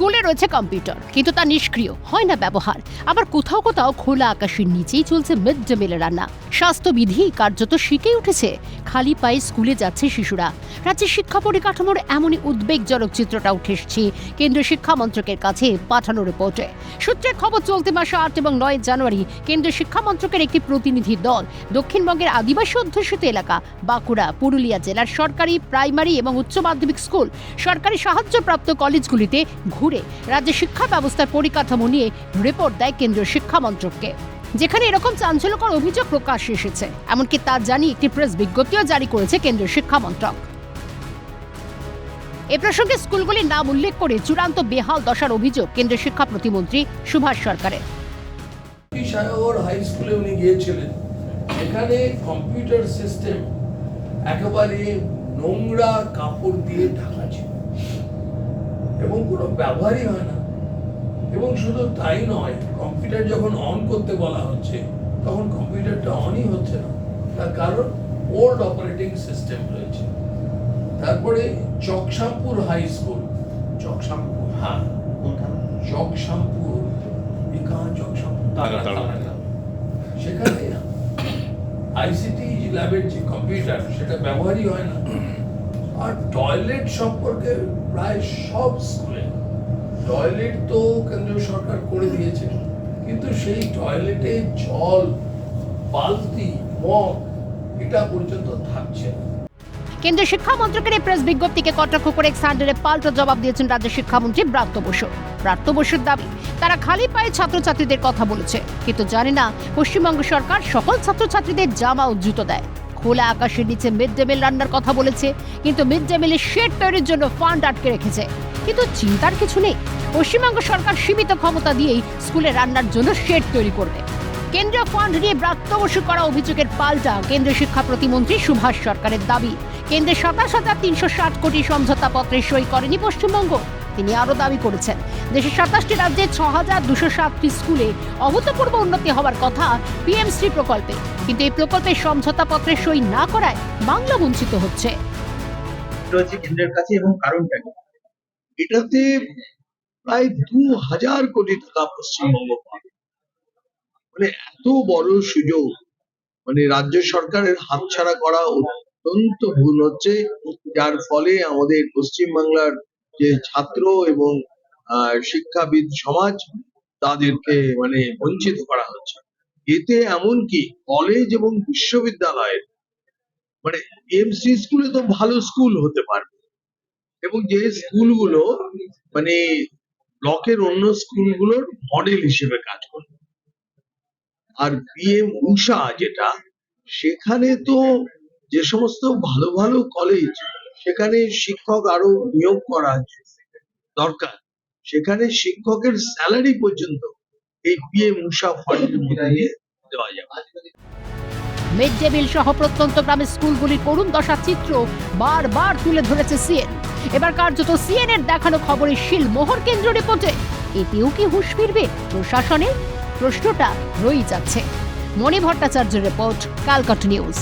রয়েছে কম্পিউটার, কিন্তু তা নিষ্ক্রিয়, হয় না ব্যবহার। আবার কোথাও কোথাও খোলা আকাশের নিচেই চলছে মিড ডে মিলের রান্না। স্বাস্থ্যবিধি কার্যত শিখেই উঠেছে। খালি পায়ে স্কুলে যাচ্ছে শিশুরা। রাজ্যের শিক্ষা পরিকাঠামোর এমনই উদ্বেগজনক চিত্রটা উঠে এসেছে কেন্দ্রীয় শিক্ষা মন্ত্রকের কাছে পাঠানো রিপোর্টে। সূত্রের খবর, চলতি মাসে আট এবং নয় জানুয়ারি কেন্দ্রীয় শিক্ষা মন্ত্রকের একটি প্রতিনিধি দল দক্ষিণবঙ্গের আদিবাসী অধ্যুষিত এলাকা, বাঁকুড়া, পুরুলিয়া জেলার সরকারি, প্রাইমারি এবং উচ্চ মাধ্যমিক স্কুল, সরকারি সাহায্যপ্রাপ্ত কলেজগুলিতে ঘুরে রাজ্যের শিক্ষা ব্যবস্থার পরিকাঠামো নিয়ে রিপোর্ট দেয় কেন্দ্রীয় শিক্ষা মন্ত্রককে। যেখানে এরকম চাঞ্চল্যকর অভিযোগ প্রকাশ্যে এসেছে। এমনকি তা জানিয়ে একটি প্রেস বিজ্ঞপ্তিও জারি করেছে কেন্দ্রীয় শিক্ষা মন্ত্রক। এ প্রসঙ্গে স্কুলগুলির নাম উল্লেখ করে চূড়ান্ত বেহাল দশার অভিযোগ কেন্দ্রীয় শিক্ষা প্রতিমন্ত্রী সুভাষ সরকারের। হাই স্কুলে উনি গিয়েছিলেন। এখানে কম্পিউটার সিস্টেম একেবারে নোংরা কাপড় দিয়ে ঢাকা ছিল। এবং কোনো ব্যবহারই হয় না। এবং শুধু তাই নয় কম্পিউটার যখন অন করতে বলা হচ্ছে তখন কম্পিউটারটা অনই হচ্ছে না। তার কারণ ওল্ড অপারেটিং সিস্টেম রয়েছে। তারপরে চকশামপুর হাই স্কুল চকশামপুর? হ্যাঁ। চকশামপুর। সেখানে আইসিটি ল্যাবের যে কম্পিউটার সেটা ব্যবহারই হয় না। আর টয়লেট সম্পর্কে প্রায় সব স্কুলে। টয়লেট তো কেন্দ্রীয় সরকার করে দিয়েছে, কিন্তু সেই টয়লেটে জল, বালতি, মগ, এটা পর্যন্ত থাকছে না। কেন্দ্রীয় শিক্ষা মন্ত্রকের এই প্রেস বিজ্ঞপ্তিকে কটাক্ষ করে সান্ডারে পাল্টা জবাব দিয়েছেন রাজ্যের শিক্ষামন্ত্রী ব্রাত্য বসু। ব্রাত্য বসুর দাবি, তারা খালি পায়ে ছাত্রছাত্রীদের কথা বলেছে, কিন্তু জানে না পশ্চিমবঙ্গ সরকার সকল ছাত্রছাত্রীদের জামা ও জুতো দেয়। খোলা আকাশের নিচে মিড ডে মিল রান্নার কথা বলেছে, কিন্তু মিড ডে মিলের শেড তৈরির জন্য ফান্ড আটকে রেখেছে। কিন্তু চিন্তার কিছু নেই, পশ্চিমবঙ্গ সরকার সীমিত ক্ষমতা দিয়েই স্কুলে রান্নার জন্য শেড তৈরি করবে। কেন্দ্রীয় ফান্ড নিয়ে ব্রাত্য বসু করা অভিযোগের পাল্টা কেন্দ্রীয় শিক্ষা প্রতিমন্ত্রী সুভাষ সরকারের দাবি। কেন্দ্রের সাতাশ হাজার তিনশো ষাট কোটি সমঝোতা পত্রে সই করেনি পশ্চিমবঙ্গ। তিনি আরও দাবি করেছেন। দেশের সাতাশটি রাজ্যে ছ হাজার দুশো সাতটি স্কুলে অভূতপূর্ব উন্নতি হওয়ার কথা পিএমসি প্রকল্পে। কিন্তু এই প্রকল্পের সমঝোতা পত্রে সই না করায় বাংলা বঞ্চিত হচ্ছে। রয়েছে কেন্দ্রের কাছে এবং কারণটা কি এটাতে প্রায় দু হাজার কোটি টাকা পশ্চিমবঙ্গ পাবে। মানে এত বড় সুযোগ। মানে রাজ্য সরকারের হাতছাড়া করা অত্যন্ত ভুল হচ্ছে। যার ফলে আমাদের পশ্চিমবাংলার যে ছাত্র এবং শিক্ষাবিদ সমাজ তাদেরকে মানে বঞ্চিত করা হচ্ছে। এতে এমনকি কলেজ এবং বিশ্ববিদ্যালয়ের মানে এমসি স্কুলে তো ভালো স্কুল হতে পারবে। এবং যে স্কুলগুলো মানে ব্লকের অন্য স্কুলগুলোর মডেল হিসেবে কাজ করবে। আর পিএম উষা যেটা, সেখানে তো যে সমস্ত ভালো ভালো কলেজ সেখানে শিক্ষক আরও নিয়োগ করা দরকার। সেখানে শিক্ষকের স্যালারি পর্যন্ত এই পিএম উষা ফান্ডের মধ্যে দেওয়া যাবে। মিড ডে মিল সহ প্রত্যন্ত গ্রামের স্কুলগুলির করুণ দশা চিত্র বারবার তুলে ধরেছে সিএন এবার কার্যত সিএন এর দেখানো খবরের শিল মোহর কেন্দ্র রিপোর্টে, এতেও কি হুঁশ ফিরবে প্রশাসনের? প্রশ্নটা রয়েই যাচ্ছে। মণি ভট্টাচার্যের রিপোর্ট, কালকাট নিউজ।